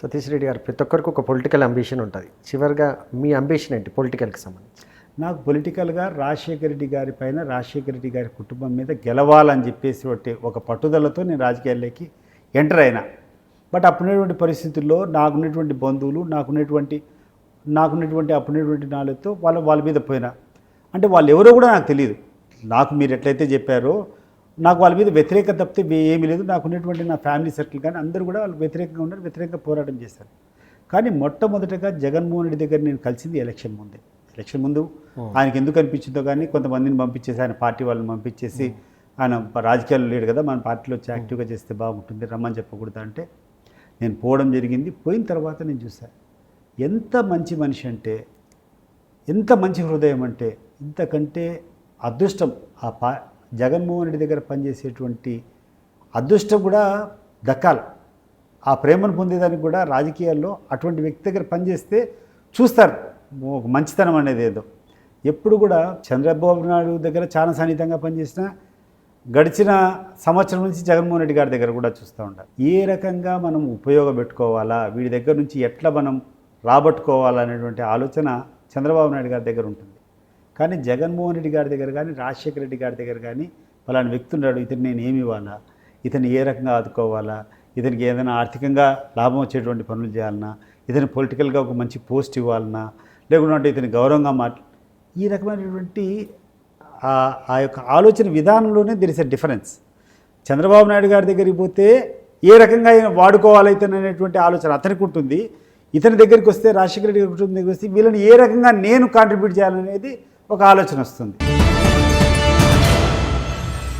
సతీష్ రెడ్డి గారు ప్రతి ఒక్కరికి ఒక పొలిటికల్ అంబిషన్ ఉంటుంది. చివరిగా మీ అంబిషన్ ఏంటి పొలిటికల్కి సంబంధించి? నాకు పొలిటికల్గా రాజశేఖర రెడ్డి గారి పైన రాజశేఖర రెడ్డి గారి కుటుంబం మీద గెలవాలని చెప్పేసి ఒకటి ఒక పట్టుదలతో నేను రాజకీయాల్లోకి ఎంటర్ అయినా. బట్ అప్పుడున్నటువంటి పరిస్థితుల్లో నాకున్నటువంటి బంధువులు నాకున్నటువంటి నాకున్నటువంటి అప్పుడున్నటువంటి నాలుగుతో వాళ్ళ వాళ్ళ మీద పోయినా. అంటే వాళ్ళు ఎవరో కూడా నాకు తెలియదు నాకు మీరు ఎట్లయితే చెప్పారో నాకు వాళ్ళ మీద వ్యతిరేకత తప్పితే ఏమీ లేదు. నాకున్నటువంటి నా ఫ్యామిలీ సర్కిల్ కానీ అందరూ కూడా వాళ్ళు వ్యతిరేకంగా ఉన్నారు వ్యతిరేకంగా పోరాటం చేశారు. కానీ మొట్టమొదటగా జగన్మోహన్ రెడ్డి దగ్గర నేను కలిసింది ఎలక్షన్ ముందే. ఎలక్షన్ ముందు ఆయనకి ఎందుకు అనిపించిందో కానీ కొంతమందిని పంపించేసి ఆయన పార్టీ వాళ్ళని పంపించేసి ఆయన రాజకీయాల్లో లేడు కదా మన పార్టీలో వచ్చి యాక్టివ్గా చేస్తే బాగుంటుంది రమ్మని చెప్పకూడదు అంటే నేను పోవడం జరిగింది. పోయిన తర్వాత నేను చూశాను ఎంత మంచి మనిషి అంటే ఎంత మంచి హృదయం అంటే ఇంతకంటే అదృష్టం ఆ పా జగన్మోహన్ రెడ్డి దగ్గర పనిచేసేటువంటి అదృష్టం కూడా దక్కాలి. ఆ ప్రేమను పొందేదానికి కూడా రాజకీయాల్లో అటువంటి వ్యక్తి దగ్గర పనిచేస్తే చూస్తారు. ఒక మంచితనం అనేది ఏదో. ఎప్పుడు కూడా చంద్రబాబు నాయుడు దగ్గర చాలా సన్నిహితంగా పనిచేసిన గడిచిన సంవత్సరం నుంచి జగన్మోహన్ రెడ్డి గారి దగ్గర కూడా చూస్తూ ఉంటారు ఏ రకంగా మనం ఉపయోగపెట్టుకోవాలా వీడి దగ్గర నుంచి ఎట్లా మనం రాబట్టుకోవాలనేటువంటి ఆలోచన చంద్రబాబు నాయుడు గారి దగ్గర ఉంటుంది. కానీ జగన్మోహన్ రెడ్డి గారి దగ్గర కానీ రాజశేఖర రెడ్డి గారి దగ్గర కానీ పలానా వ్యక్తి ఉన్నాడు. ఇతను నేను ఏమి ఇవ్వాలా? ఇతను ఏ రకంగా ఆదుకోవాలా? ఇతనికి ఏదైనా ఆర్థికంగా లాభం వచ్చేటువంటి పనులు చేయాలన్నా? ఇతను పొలిటికల్గా ఒక మంచి పోస్ట్ ఇవ్వాలన్నా? లేకుంటే ఇతని గౌరవంగా మాట్లా ఈ రకమైనటువంటి ఆ- యొక్క ఆలోచన విధానంలోనే there is a difference Chandrababu Naidu గారి దగ్గరికి పోతే ఏ రకంగా ఆయన వాడుకోవాలి ఇతను అనేటువంటి ఆలోచన అతనికి ఉంటుంది. ఇతని దగ్గరికి వస్తే రాజశేఖర రెడ్డి కుటుంబం దగ్గరికి వస్తే వీళ్ళని ఏ రకంగా నేను కాంట్రిబ్యూట్ చేయాలనేది ఒక ఆలోచన వస్తుంది.